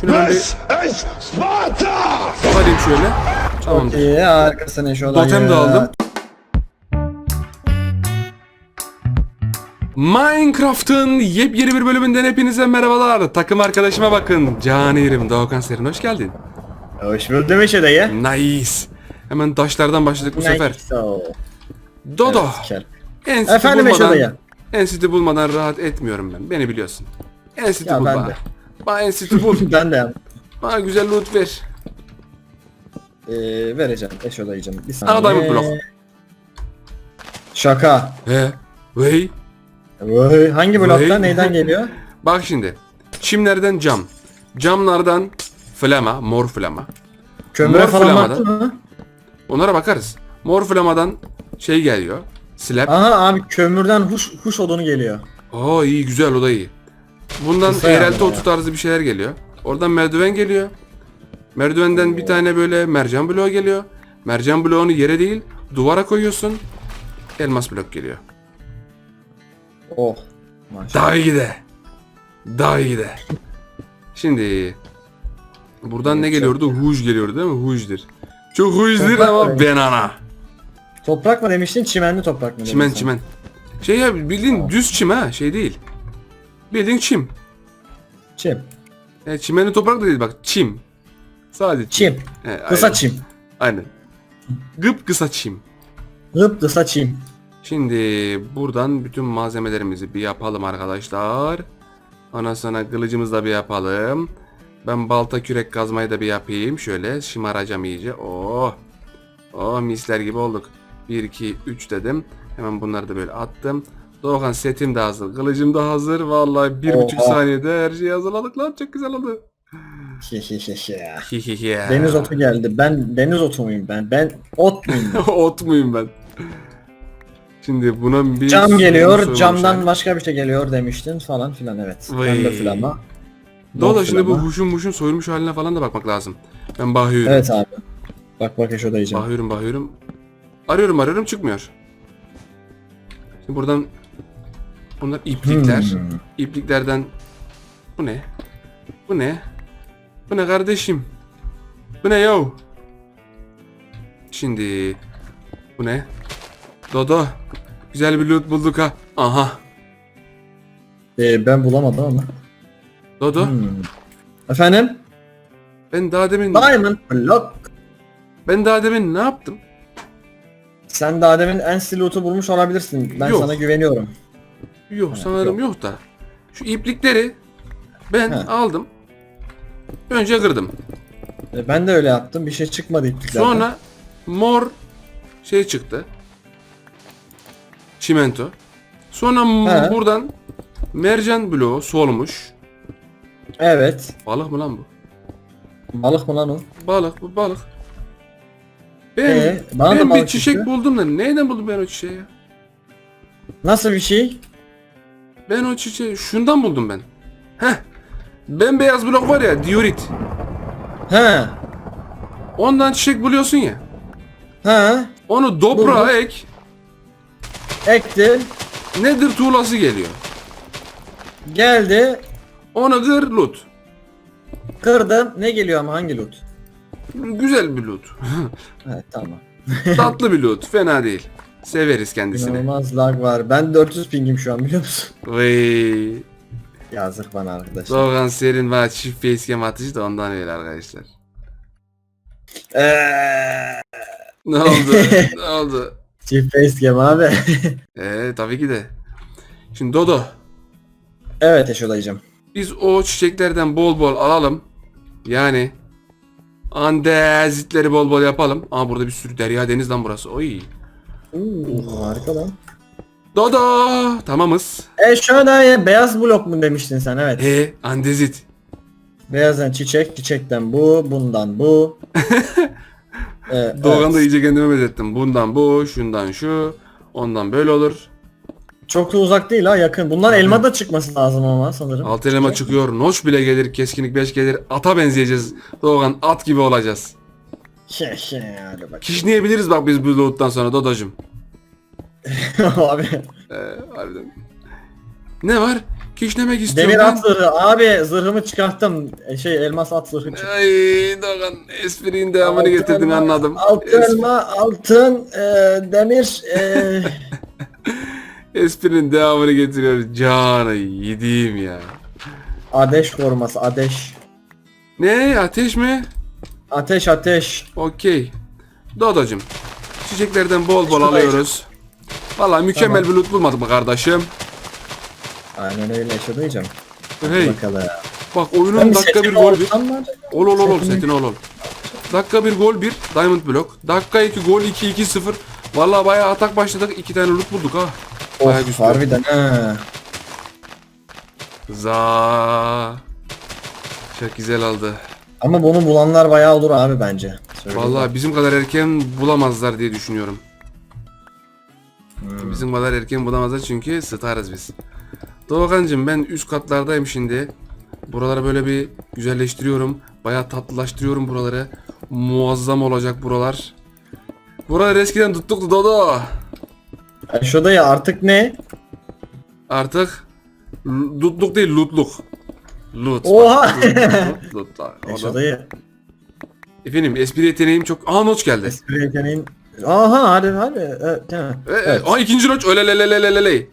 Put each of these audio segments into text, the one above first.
Şunu ben bir alayım şöyle. Tamamdır. İyi harikasın eş olayı. Totem de aldım. Minecraft'ın yepyeni bir bölümünden hepinize merhabalar. Takım arkadaşıma bakın. Canirim Doğukan Serin hoş geldin. Hoş buldum eş olayı. Nice. Hemen taşlardan başladık bu sefer. Dodo. Ensiti Efendim eş bulmadan, olayı. Ensiti bulmadan rahat etmiyorum ben. Beni biliyorsun. Ensiti Ya bul ben de. Bana Ensiti bul. ben de bana güzel loot ver. ee, vereceğim eş olayıcım. Bir saniye. Aa, diamond block. Şaka. He. Vey. Vay, Hangi bloktan Vay. neyden geliyor? Bak şimdi. Çimlerden cam. Camlardan flama, mor flama. Kömüre Mor falan flamada. baktın mı? Onlara bakarız. Mor flamadan şey geliyor. Slab. Aha abi kömürden huş, huş odunu geliyor. Oo iyi güzel o da iyi. Bundan Kısa eğrelti otu tarzı bir şeyler geliyor. Oradan merdiven geliyor. Merdivenden bir tane böyle mercan bloğu geliyor. Mercan bloğunu yere değil duvara koyuyorsun. Elmas blok geliyor. Oh. Maşallah. Daha iyi de. Daha iyi de. Şimdi buradan ne geliyordu? Huj geliyordu değil mi? Hujdir. Çok hujdir Toprak ama mı? benana. Toprak mı demiştin çimenli toprak mı dedin Çimen çimen. Şey ya bildiğin düz çim ha şey değil. Bildiğin çim. Çim. Yani çimenli toprak da değil bak çim. Sadece Çim. He, Kısa aynen. çim. Aynen. Gıp kısa çim. Hıp kısa çim. Şimdi buradan bütün malzemelerimizi bir yapalım arkadaşlar. Ondan sonra kılıcımızı da bir yapalım. Ben balta kürek kazmayı da bir yapayım. Şöyle şımaracağım iyice. Oh. Oh misler gibi olduk. 1, 2, 3 dedim. Hemen bunları da böyle attım. Doğan setim de hazır. Kılıcım da hazır. Vallahi bir Oha. buçuk saniyede her şeyi hazırladık lan. Çok güzel oldu. Deniz otu geldi. Ben deniz otu muyum ben? Ben ot muyum? Ot muyum ben? Şimdi buna bir Cam geliyor, camdan başka bir şey geliyor demiştin falan filan evet. Pembe flama. Mor şimdi bu huşun muşun soyulmuş haline falan da bakmak lazım. Ben bakıyorum. Evet abi. Bak bak eşo dayıcım. Bakıyorum bakıyorum. Arıyorum arıyorum çıkmıyor. Şimdi buradan bunlar iplikler. Hmm. İpliklerden bu ne? Bu ne? Bu ne kardeşim? Bu ne yo? Şimdi bu ne? Dodo. Güzel bir loot bulduk ha. Aha. Ee, ben bulamadım ama. Dodo. Hmm. Efendim? Ben daha demin Diamond Block. ben daha demin ne yaptım? Sen daha demin en silutu bulmuş olabilirsin. Ben Yok. sana güveniyorum. Yok Ha, sanırım yok. da. Şu iplikleri ben Ha. aldım. Önce kırdım. Ee, ben de öyle yaptım. Bir şey çıkmadı ipliklerden. Sonra mor şey çıktı. Çimento. Sonra He. buradan mercan bloğu solmuş. Evet. Balık mı lan bu? Balık mı lan o? Balık bu balık. Ben, Ee, ben bir çiçek çıktı. buldum da neyden buldum ben o çiçeği ya? Nasıl bir şey? Ben o çiçeği şundan buldum ben. Heh. Bembeyaz blok var ya diorit. He. Ondan çiçek buluyorsun ya. He. Onu toprağa ek. Ekti. Nedir tuğlası geliyor. Geldi. Onu kır loot. Kırdım. Ne geliyor ama hangi loot? Güzel bir loot. Evet tamam. Tatlı bir loot. Fena değil. Severiz kendisini. İnanılmaz lag var. Ben 400 pingim şu an biliyor musun? Vay. Yazık bana arkadaşlar. Doğan Serin var çift facecam atışı da ondan öyle arkadaşlar. Eee. Ne oldu? ne oldu? Çift facecam abi. Ee tabii ki de. Şimdi Dodo. evet Eşo dayıcım. Biz o çiçeklerden bol bol alalım. Yani andezitleri bol bol yapalım. Aa burada bir sürü derya deniz lan burası. Oy. Oo, harika lan. Dodo. Tamamız. Eşo dayı beyaz blok mu demiştin sen evet. E andezit. Beyazdan çiçek, çiçekten bu, bundan bu. ee, Doğan da evet. iyice kendime benzettim. Bundan bu, şundan şu, ondan böyle olur. Çok da uzak değil ha yakın. Bunlar elma da çıkması lazım ama sanırım. Alt elema çıkıyor, noş bile gelir, keskinlik 5 gelir, ata benzeyeceğiz. Doğan at gibi olacağız. Hadi bak. Kişneyebiliriz bak biz bu loot'tan sonra Dodocum. abi. Ee, harbiden. Ne var? Kişnemek istiyorum Demir ben. at zırhı. Abi zırhımı çıkarttım. E, Şey elmas at zırhı çıktı. Ay Doğan esprinin devamını getirdin elma, anladım. Altın Es- elma, altın, e, demir. E, esprinin devamını getiriyor. Canı yediğim ya. ateş koruması, ateş. Ne ateş mi? Ateş, ateş. Okey. Dodo'cum. Çiçeklerden bol bol Şurada alıyoruz. Vallahi mükemmel Tamam. bir loot bulmadık mı kardeşim? Aynen öyle yaşadıyacağım. Hey Bakalım. bak oyunun dakika bir gol bir. Ol ol ol ol setin ol ol. Dakika bir gol bir Diamond Block. Dakika 2 gol 2 2 0. Vallahi bayağı atak başladık. 2 tane loot bulduk ha. Bayağı Of güçlü. harbiden ha. Za. Çok güzel oldu. Ama bunu bulanlar bayağı olur abi bence. Söyleyeyim. Vallahi bizim kadar erken bulamazlar diye düşünüyorum. Hmm. Bizim kadar erken bulamazlar çünkü starız biz. Doğukancım ben üst katlardayım şimdi. Buraları böyle bir güzelleştiriyorum. Bayağı tatlılaştırıyorum buraları. Muazzam olacak buralar. Buraları eskiden tuttuktu Dodo. E, Şurada ya artık ne? Artık tutluk değil lootluk. Loot. Oha! Bak, loot, loot. Efendim espri yeteneğim çok... Aa noç geldi. Espri yeteneğin. Aha hadi hadi. Evet, ha. Ee, evet. Aa ikinci noç. Ölelelelelelele.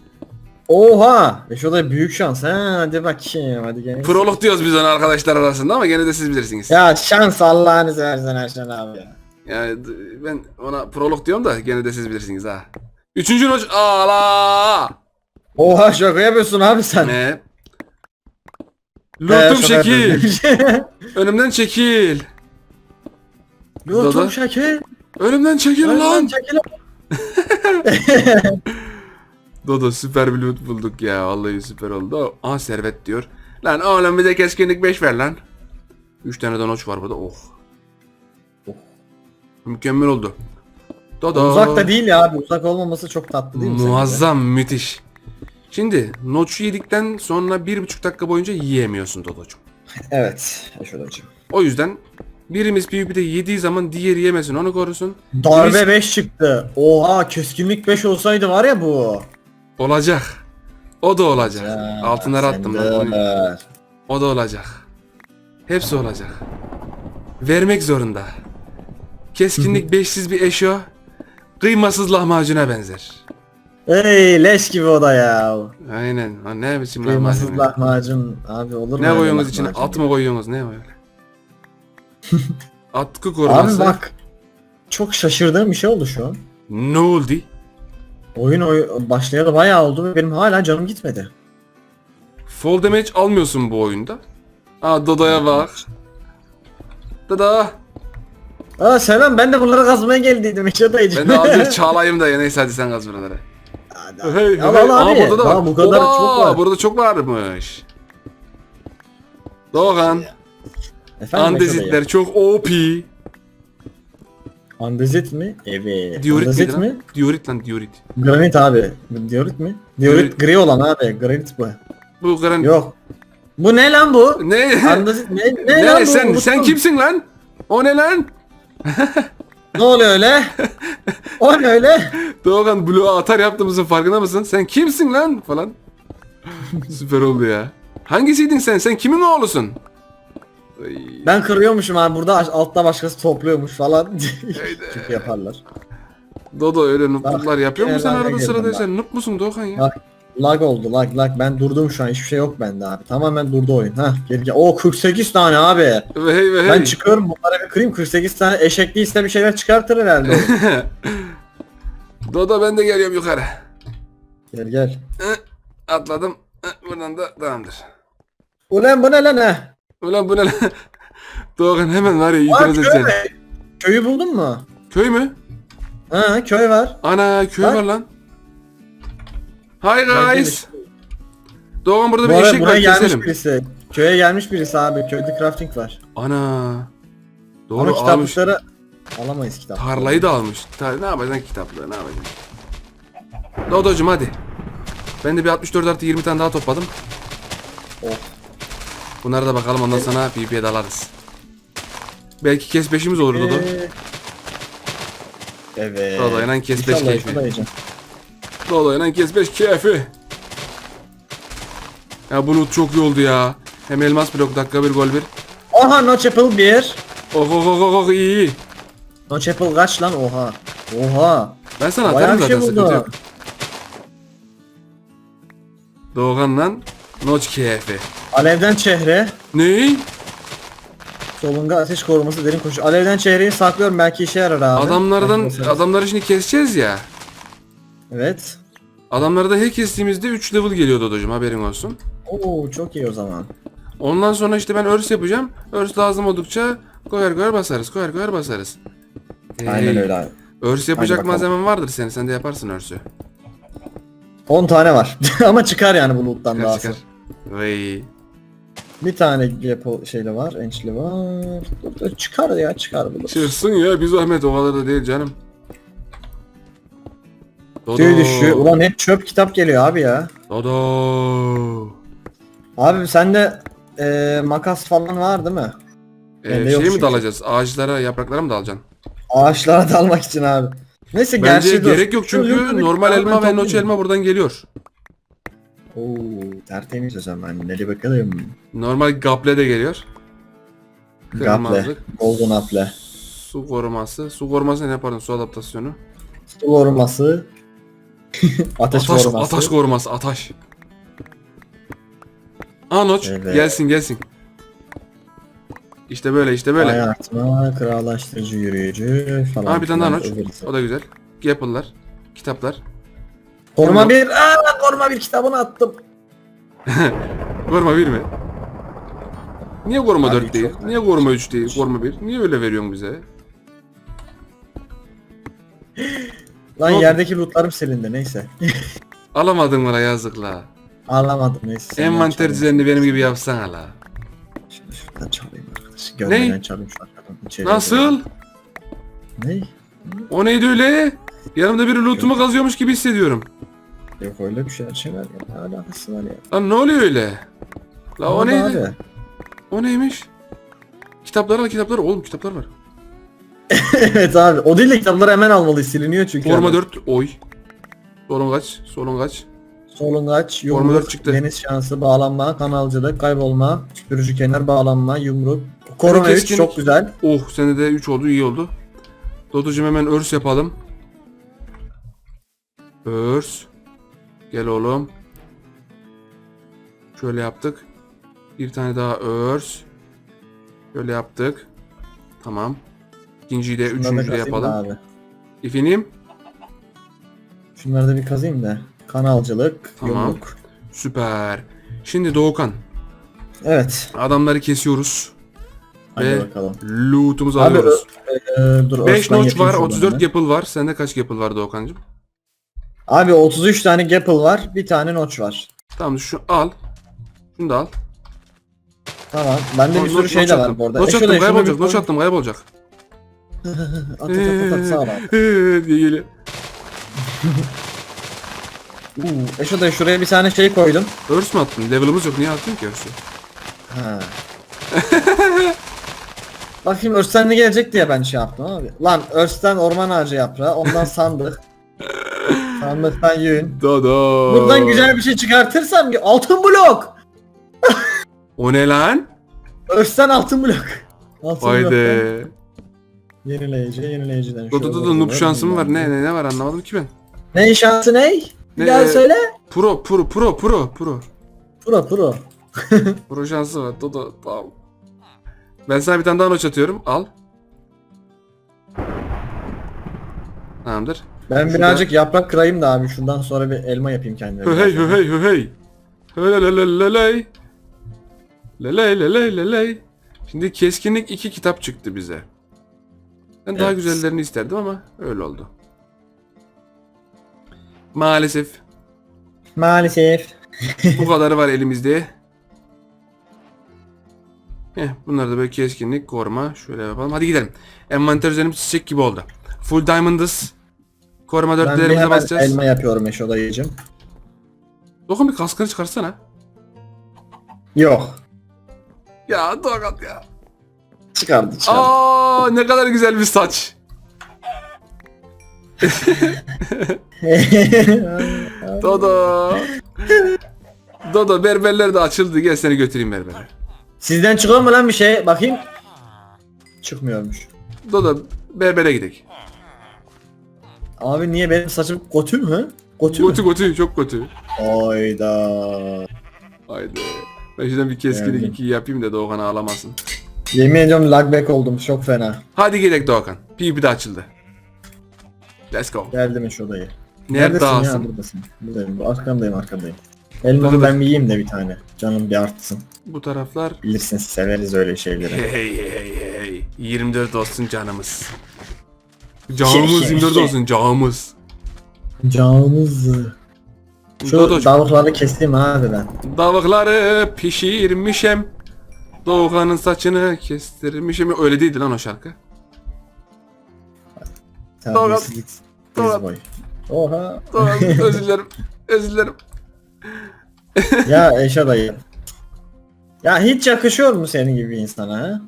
Oha! E şurada büyük şans. Ha hadi bakayım hadi gene. Prolog diyoruz biz ona arkadaşlar arasında ama gene de siz bilirsiniz. Ya şans Allah'ını seversen Erşen abi ya. Yani ben ona prolog diyorum da gene de siz bilirsiniz ha. Üçüncü noç. Ala. Oha şaka yapıyorsun abi sen. Ne? He, Lootum şaka şekil. Önümden çekil. Dodo. Lootum şekil. Önümden çekil Lan lan. çekil. Dodo süper bir loot bulduk ya. Vallahi süper oldu. Aa servet diyor. Lan oğlum bize keskinlik 5 ver lan. 3 tane de noç var burada. Oh. Oh. Mükemmel oldu. Dodo. Uzak da değil ya abi. Uzak olmaması çok tatlı değil mi? sence de? Muazzam müthiş. Şimdi noçu yedikten sonra bir buçuk dakika boyunca yiyemiyorsun Dodo'cum. Evet. Eşo hocam. O yüzden birimiz PvP'de yediği zaman diğeri yemesin onu korusun. Darbe 5 çıktı. Oha keskinlik 5 olsaydı var ya bu. Olacak. O da olacak. Altınları attım ben. onu-. O da olacak. Hepsi olacak. Vermek zorunda. Keskinlik beşsiz bir eşo. Kıymasız lahmacuna benzer. Ey leş gibi o da ya. Aynen. Ha, ne biçim Kıymasız lahmacun? lahmacun abi olur mu? Ne öyle koyuyorsunuz içine? lahmacun? At mı koyuyorsunuz? Ne öyle? Atkı Abi koruması. bak. Çok şaşırdığım bir şey oldu şu an. Ne oldu? Oyun oy başlayalı bayağı oldu ve benim hala canım gitmedi. Fall damage almıyorsun bu oyunda. Aa Dodo'ya bak. Dodo. Aa selam ben de bunları kazmaya geldiydim dayıcım. Ben de azıcık çağlayayım da ya. Neyse hadi sen kaz buraları. Hadi, Hey, hey, Al al Aa, abi. burada da var. Aa, bu kadar Oba, çok var. Burada çok varmış. Doğan. Efendim? Andezitler çok OP. Andezit mi? Evet. Diorit Andezit mi? Diorit lan diorit. Granit abi. Diorit mi? Diorit. Diorit gri olan abi. Granit bu. Bu karan... Yok. Bu ne lan bu? Ne? Andezit ne, ne, ne? lan bu? sen Unuttum. sen kimsin lan? O ne lan? Ne oluyor öyle? o ne öyle? Doğan Blue'a atar yaptığımızın farkında mısın? Sen kimsin lan? Falan. Süper oldu ya. Hangisiydin sen? Sen kimin oğlusun? Ay, Ben kırıyormuşum abi burada aş- altta başkası topluyormuş falan. Çünkü yaparlar. Dodo öyle nupluklar yapıyor musun sen arada sırada? ben. Sen nup musun Doğan ya? Bak lag oldu lag lag ben durdum şu an hiçbir şey yok bende abi tamamen durdu oyun ha gel gel o 48 tane abi hey hey. ben çıkıyorum bunlara bir kırayım 48 tane eşekliyse bir şeyler çıkartır herhalde. Dodo ben de geliyorum yukarı. gel gel Atladım. Buradan da tamamdır. ulan bu ne lan ha Ulan bu ne lan? Doğan hemen var ya itiraz edeceksin. köyü buldun mu Köy mü? ha köy var Ana köy Bak. var lan. Hi guys. Doğan burada bu bir arada eşek var buraya gelmiş keselim. birisi köye gelmiş birisi abi köyde crafting var Ana. Doğru ama almış. kitaplıkları alamayız kitap Tarlayı da almış. Ta ne yapacaksın kitaplığı ne yapacaksın? Dodocuğum hadi. Ben de bir 64 artı 20 tane daha topladım. Of. Bunlara da bakalım ondan sonra PvP'ye dalarız. Belki kes beşimiz olur Dodo. Ee, Evet. Dodo inan kes beş İnşallah keyfi. şuradayacağım. Dodo inan kes beş keyfi. Ya bu loot çok iyi oldu ya. Hem elmas blok dakika bir gol bir. Oha no chapel 1. Oh oh oh oh, oh iyi iyi. No chapel kaç lan oha. Oha. Ben sana Bayağı atarım bir zaten şey sıkıntı buldu. yok. Doğukan'la Noç keyfi. Alevden çehre. Ne? Solunga ateş koruması derin koşu. Alevden çehreyi saklıyorum belki işe yarar abi. Adamlardan Belki basarız. adamları şimdi keseceğiz ya. Evet. Adamları da her kestiğimizde 3 level geliyor Dodocuğum haberin olsun. Oo çok iyi o zaman. Ondan sonra işte ben örs yapacağım. Örs lazım oldukça koyar koyar basarız. Koyar koyar basarız. Aynen Hey, öyle abi. Örs yapacak bakalım. malzemen vardır senin. Sen de yaparsın örsü. 10 tane var. Ama çıkar yani bu loot'tan daha çıkar. Vay. Bir tane yapı şeyli var, ençli var. Çıkar ya çıkar bu. Çıksın ya bir zahmet o kadar da değil canım. Tüy düşüyor. Ulan hep çöp kitap geliyor abi ya. Dodo. Abi sende eee makas falan var değil mi? Ee, Bende şey yok mi çünkü. dalacağız? Ağaçlara, yapraklara mı dalacaksın? Ağaçlara dalmak için abi. Neyse Bence gerçi dur. gerek yok Dur, çünkü dur, normal elma ve toplayayım. noç elma buradan geliyor. Oo tertemiz o zaman. Nereye bakalım. Normal gaple de geliyor. Gaple. Kırmızılık. Golden apple. Su koruması. Su koruması ne pardon su adaptasyonu. Su koruması. Ateş, Ataş, koruması. ataş koruması ataş. Aa noç Evet. gelsin gelsin. İşte böyle işte böyle. Ayartma, krallaştırıcı yürüyücü falan. Aa bir tane daha filan, noç. öbürüsü. O da güzel. Apple'lar. Kitaplar. Koruma bir. Aa koruma bir kitabını attım. Koruma 1 mi? Niye koruma Abi 4 değil? Niye koruma 3 değil? Koruma 1. Niye öyle veriyorsun bize? Lan Ne yerdeki lootlarım silindi neyse. Alamadın bana yazıkla. Ağlamadım neyse. senden Envanter çalayım. düzenini benim gibi yapsana la. Şimdi şuradan çalayım arkadaş. Görmeden çalayım şu arkadan. içeri. Nasıl? Ne? O neydi öyle? Yanımda biri lootumu kazıyormuş gibi hissediyorum. Yok öyle bir şey şeyler ya. Ne alakası var ya. Lan ne oluyor öyle? La Ne o oldu neydi? abi? O neymiş? Kitaplar al kitaplar. Oğlum kitaplar var. evet abi. O değil de kitapları hemen almalıyız. Siliniyor çünkü. Forma abi. 4 oy. Solun kaç? Solun kaç? Solungaç, Forma yumruk, çıktı. deniz şansı, bağlanma, kanalcılık, kaybolma, süpürücü kenar, bağlanma, yumruk. Koruma 3 keskinlik. çok güzel. Oh sende de 3 oldu iyi oldu. Doducum hemen örs yapalım. Örs. Gel oğlum. Şöyle yaptık. Bir tane daha örs. Şöyle yaptık. Tamam. İkinciyi de üçüncüyü de yapalım. Abi. İfinim. Şunları da bir kazıyım da. Kanalcılık, Tamam. yumruk. Süper. Şimdi Doğukan. Evet. Adamları kesiyoruz. Hadi Ve bakalım. loot'umuzu Abi, alıyoruz. Dur, 5 Özkan notch var, şuradan 34 hemen. yapıl var. Sende kaç yapıl var Doğukancığım? Abi 33 tane gapple var. Bir tane notch var. Tamam şu al. Şunu da al. Tamam. Bende bir Not- sürü not şey de var bu arada. Not E, şöyle attım kaybolacak. Not koy. attım kaybolacak. At at at at sağ ol abi. diye geliyor. Uuu. E şurada şuraya bir tane şey koydum. Örs mü attın? Level'ımız yok. Niye attın ki örsü? Ha. Bakayım Örsten ne gelecek diye ben şey yaptım abi. Lan Örsten orman ağacı yaprağı, ondan sandık. Sandıktan yün. Dodo. Buradan güzel bir şey çıkartırsam ki altın blok. O ne lan? Örsten altın blok. Altın blok. Haydi. Yenileyici, yenileyiciden. Dodo şöyle dodo noob şansım var. Ne ne ne var anlamadım ki ben. Ne şansı ne? Bir Ne? daha söyle. Pro pro pro pro pro. Pro pro. Pro şansı var. Dodo tamam. Ben sana bir tane daha noç atıyorum. Al. Tamamdır. Ben birazcık yaprak kırayım da abi şundan sonra bir elma yapayım kendime. Höhey höhey höhey. Höleleleleley. Leley leley leley. Şimdi keskinlik iki kitap çıktı bize. Ben daha Evet. güzellerini isterdim ama öyle oldu. Maalesef Maalesef. bu kadarı var elimizde. Heh, bunlar da böyle keskinlik, koruma. Şöyle yapalım. Hadi gidelim. Envanter üzerimiz çiçek gibi oldu. Full diamond'ız. Koruma dörtlerimize basacağız. elma yapıyorum Eşo dayıcım. Dokun bir kaskını çıkarsana. Yok. Ya Dokat ya. Çıkardı çıkardı. Aa ne kadar güzel bir saç. Dodo. Dodo berberler de açıldı. Gel seni götüreyim berbere. Sizden çıkıyor mu lan bir şey? Bakayım. Çıkmıyormuş. Dodo berbere gidelim. Abi niye benim saçım kötü mü? Kötü mü? Kötü kötü çok kötü. Hayda. Haydi. Ben şuradan bir keskinlik iki yapayım da Doğukan ağlamasın. Yemin ediyorum lagback oldum çok fena. Hadi gidelim Doğukan. PvP de açıldı. Let's go. Geldim şu odayı. Nerede Neredesin ya buradasın. Buradayım. Arkandayım arkandayım. Elmamı Dur, dur. ben bir yiyeyim de bir tane. Canım bir artsın. Bu taraflar Bilirsin severiz öyle şeyleri. Hey hey hey hey. 24 olsun canımız. Canımız 24 olsun canımız. Canımız. Şu Dodocuğum, davukları keseyim abi ben. Davukları pişirmişem. Doğukan'ın saçını kestirmişim. Öyle değildi lan o şarkı. Terbiyesizlik. Doğru. Boy. Oha. Doğukan özür dilerim. Özür dilerim. ya Eşo dayı. Ya hiç yakışıyor mu senin gibi bir insana ha?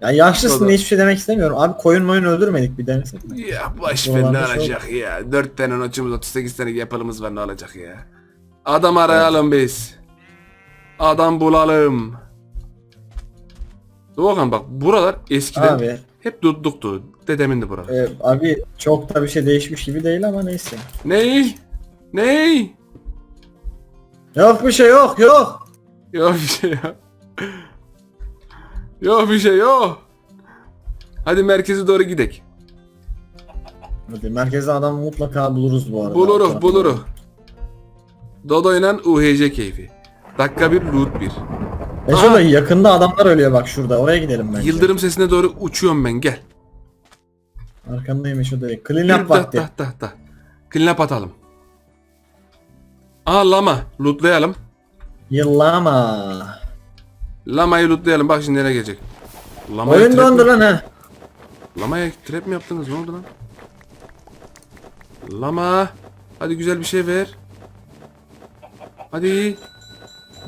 Ya yaşlısın Doğru. hiçbir şey demek istemiyorum. Abi koyun moyun öldürmedik bir denesin. Ya boş ver ne şey olacak ya. 4 tane noçumuz 38 tane yapalımız var ne olacak ya. Adam arayalım biz. Adam bulalım. Doğukan bak buralar eskiden Abi, hep dudluktu. Dedemin de buralar. e, abi çok da bir şey değişmiş gibi değil ama neyse. Ney? Ney? Yok bir şey yok yok. Yok bir şey yok. Yok bir şey yok. Hadi merkeze doğru gidek. Hadi merkezde adamı mutlaka buluruz bu arada. Buluruz buluruz. Dodo ile UHC keyfi. Dakika bir loot bir. Aha. dayı yakında adamlar ölüyor bak şurada. Oraya gidelim bence. Yıldırım sesine doğru uçuyorum ben gel. Arkandayım Eşo dayı. Clean up da vakti. da da da. Clean up atalım. Aa lama. Lootlayalım. Yıllama. Lamayı lootlayalım. Bak şimdi nereye gelecek. Lamaya Oyun dondu lan ha. Lamaya trap mi yaptınız? Ne oldu lan? Lama. Hadi güzel bir şey ver. Hadi.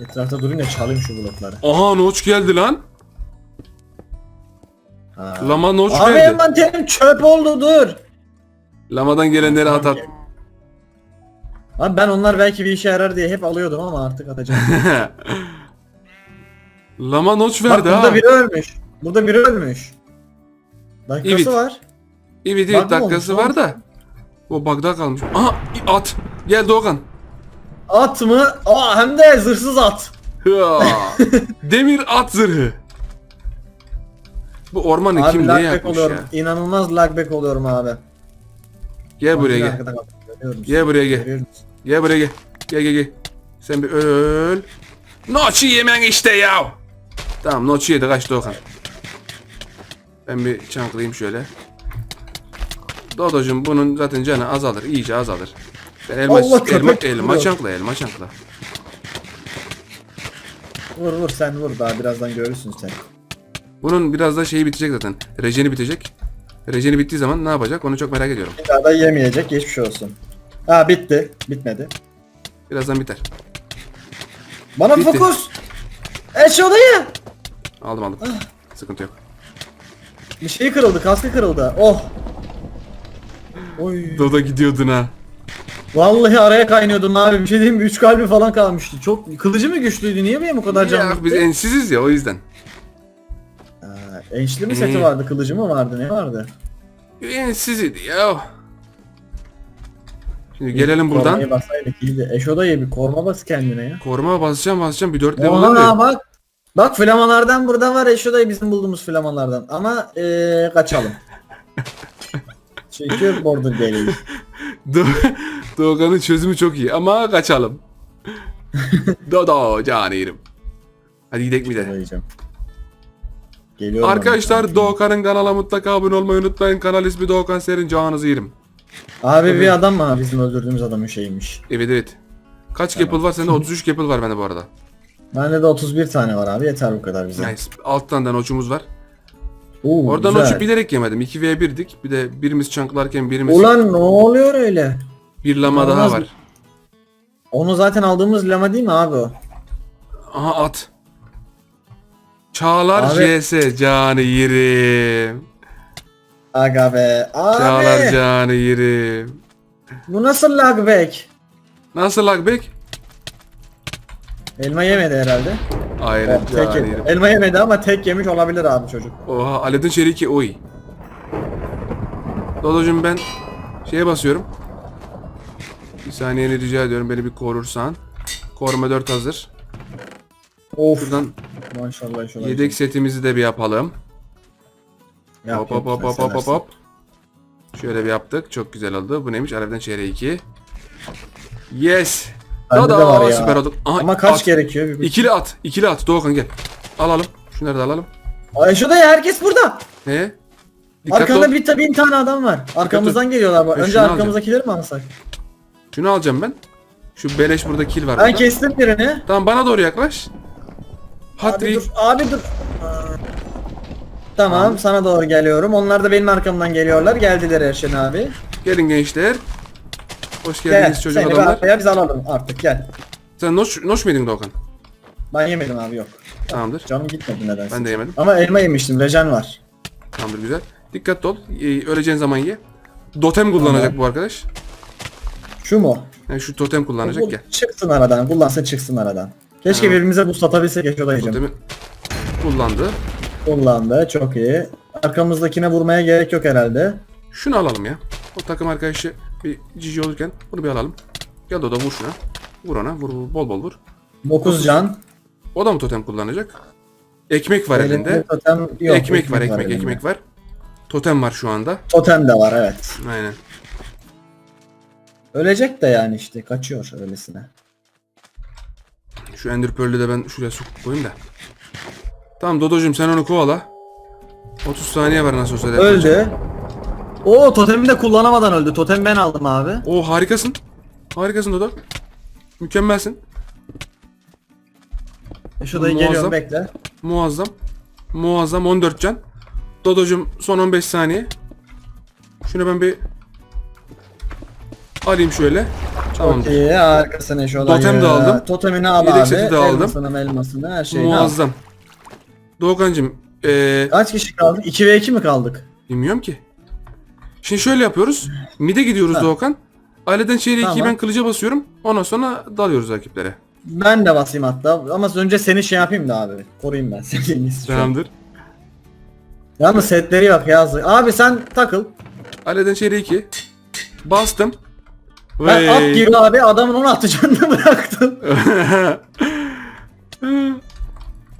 Etrafta durun ya çalayım şu blokları. Aha noç geldi lan. Ha. Lama noç Abi geldi. envanterim çöp oldu dur. Lamadan gelenleri at at. Abi ben onlar belki bir işe yarar diye hep alıyordum ama artık atacağım. Lama noç Bak verdi burada ha. biri ölmüş. Burada biri ölmüş. Dakikası Evet. var. Evet Bug evet mı dakikası olmuş, var da. O bug'da kalmış. Aha at. Gel Doğukan. At mı? Aa hem de zırhsız at. Demir at zırhı. Bu ormanı kim ne lagback oluyorum. ya? İnanılmaz lagback oluyorum abi. Gel buraya gel. arkada kaldım, görüyorum Gel buraya gel. Gel buraya gel. Gel gel gel. Sen bir öl. Noçu yemen işte ya. Tamam noçu yedi kaç Doğukan. Ben bir çanklayayım şöyle. Dodocuğum bunun zaten canı azalır. iyice azalır. Ben elma, Allah elma, köpek elma vuruyor. çankla elma çankla. Vur vur sen vur daha birazdan görürsün sen. Bunun biraz da şeyi bitecek zaten. Rejeni bitecek. Rejeni bittiği zaman ne yapacak onu çok merak ediyorum. Bir daha da yemeyecek geçmiş olsun. Ha bitti. Bitmedi. Birazdan biter. Bana Bitti. fokus. Eşo dayı. Aldım aldım. Ah. Sıkıntı yok. Bir şey kırıldı kaskı kırıldı. Oh. Oy. Dodo gidiyordun ha. Vallahi araya kaynıyordum abi. Bir şey diyeyim mi? 3 kalbi falan kalmıştı. Çok kılıcı mı güçlüydü? Niye benim bu kadar canım Ya gitti? biz ensiziz ya o yüzden. Ha, ençli mi seti Hmm. vardı? Kılıcı mı vardı? Ne vardı? Ensiziydi ya. Şimdi gelelim buradan. Kormayı basaydık iyiydi. Eşo dayı bir korma bas kendine ya. Koruma basacağım basacağım bir 4 level Oha var bak. Bak flamalardan burada var Eşo dayı bizim bulduğumuz flamalardan. Ama ee, kaçalım. Çünkü border geliyor. Do- Doğukan'ın çözümü çok iyi ama kaçalım. Dodo canıyım. Hadi gidelim bir de. Geliyorum. Arkadaşlar. Doğukan'ın kanala mutlaka abone olmayı unutmayın. Kanal ismi Doğukan Serin canınızı yerim. Abi bir adam mı? Bizim öldürdüğümüz adamın şeymiş. Evet evet. Kaç gapple var? Sende 33 gapple var bende bu arada. Bende de 31 tane var abi. Yeter bu kadar bize. Nice. Alttan da noçumuz var. Oo, Oradan güzel. bilerek yemedim. 2v1'dik. Bir de birimiz çanklarken birimiz Ulan ne oluyor öyle? Bir lama daha Olmaz var. mı? Onu zaten aldığımız lama değil mi abi o? Aha at. Çağlar Abi- JS canı yerim. Aga be. Abi. Çağlar canı yerim. Bu nasıl lagback? Nasıl lag back? Elma yemedi herhalde. Aynen. Evet, tek canı yedi. yerim. Elma yemedi ama tek yemiş olabilir abi çocuk. Oha Aladdin Şeriki oy. Dodocuğum ben şeye basıyorum. Bir saniyeni rica ediyorum beni bir korursan. Koruma 4 hazır. Of. Buradan Maşallah şöyle. yedek setimizi de bir yapalım. Yap, hop yap, hop hop hop hop hop. Şöyle bir yaptık. Çok güzel oldu. Bu neymiş? Alevden çeyreği 2. Yes. Bende de Dada var ya. süper oldu. Aha, Ama kaç at. gerekiyor? Bir, İkili at. İkili at. Doğukan gel. Alalım. Şunları da alalım. Ay şu da ya herkes burada. Ne? Dikkatli Arkanda ol. bir bin tane adam var. Arkamızdan geliyorlar bak. Ben Önce şunu arkamızdakileri mi alsak? Şunu alacağım ben. Şu beleş burada kill var. Ben burada. kestim birini. Tamam bana doğru yaklaş. Abi Hattrick. dur, abi dur. Tamam, sana doğru geliyorum. Onlar da benim arkamdan geliyorlar. Geldiler Erşen abi. Gelin gençler. Hoş Gel, geldiniz çocuk seni adamlar. arkaya biz alalım artık gel. Sen noş, noş muydun Doğukan? Ben yemedim abi yok. Tamamdır. Canım gitmedi nedense. Ben de yemedim. Ama elma yemiştim. Rejen var. Tamamdır güzel. Dikkatli ol. Ee, öleceğin zaman ye. Totem kullanacak bu arkadaş. Şu mu? Yani şu totem kullanacak ya. çıksın aradan. Kullansın çıksın aradan. Keşke Tamam. birbirimize bu satabilsek Eşo dayıcım. Totemi kullandı. Kullandı. Çok iyi. Arkamızdakine vurmaya gerek yok herhalde. Şunu alalım ya. O takım arkadaşı bir cici olurken bunu bir alalım. Gel Dodo vur şuna. Vur ona. Vur, vur bol bol vur. 9 can. O da mı totem kullanacak? Ekmek var elinde. Elinde totem yok. ekmek var ekmek elinde. ekmek var. Totem var şu anda. Totem de var evet. Aynen. Ölecek de yani işte kaçıyor öylesine. Şu Ender Pearl'ü de ben şuraya sokup koyayım da. Tamam Dodo'cum sen onu kovala. 30 saniye var nasıl olsa. Öldü. Oo totemi de kullanamadan öldü. Totemi ben aldım abi. Oo harikasın. Harikasın Dodo. Mükemmelsin. Şu dayı Muazzam. geliyorum bekle. Muazzam. Muazzam 14 can. Dodo'cum son 15 saniye. Şunu ben bir alayım şöyle. Çok Tamamdır. iyi harikasın şu. Totem de aldım. Totemini al Yedek abi. de aldım. Elmasını elmasını her şeyini al. Muazzam. Doğukancım eee Kaç kişi kaldık? 2 ve 2 mi kaldık? bilmiyorum ki. Şimdi şöyle yapıyoruz. Mid'e gidiyoruz Ha. Doğukan. Aileden çeyreği Tamam. ikiyi ben kılıca basıyorum. Ondan sonra dalıyoruz rakiplere. Ben de basayım hatta. Ama önce seni şey yapayım da abi. Koruyayım ben seni. an. Tamamdır. Yalnız setleri yok yazdı. Abi sen takıl. Aileden çeyreği 2. Bastım. Ben at gir abi adamın onu atacağını bıraktım.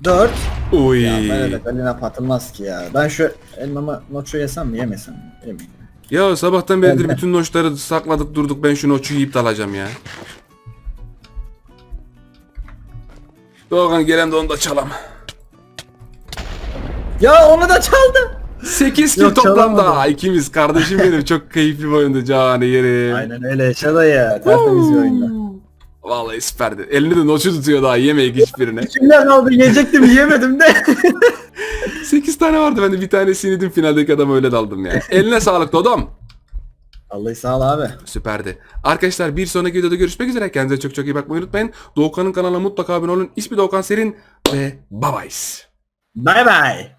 4. Oy. Ya böyle de eline patılmaz ki ya. Ben şu elmamı noçu yesem mi yemesem mi? Yemeyeyim. Ya sabahtan beridir Ben bütün noşları sakladık durduk ben şu noçu yiyip dalacağım ya. Doğan gelen de onu da çalam. Ya onu da çaldı. 8 kill Yok, toplamda. çalamadım. İkimiz kardeşim benim çok keyifli bir oyundu canı yerim. Aynen öyle yaşa da ya. Tertemiz bir oyunda. Vallahi süperdi. Elini de noçu tutuyor daha yemeyik hiçbirine. Kimler kaldı yiyecektim yiyemedim de. 8 tane vardı ben de bir tanesini yedim finaldeki adamı öyle daldım ya. Eline sağlık Dodom. Vallahi sağ ol abi. Süperdi. Arkadaşlar bir sonraki videoda görüşmek üzere. Kendinize çok çok iyi bakmayı unutmayın. Doğukan'ın kanalına mutlaka abone olun. İsmi Doğukan Serin ve bye bye. Bye bye.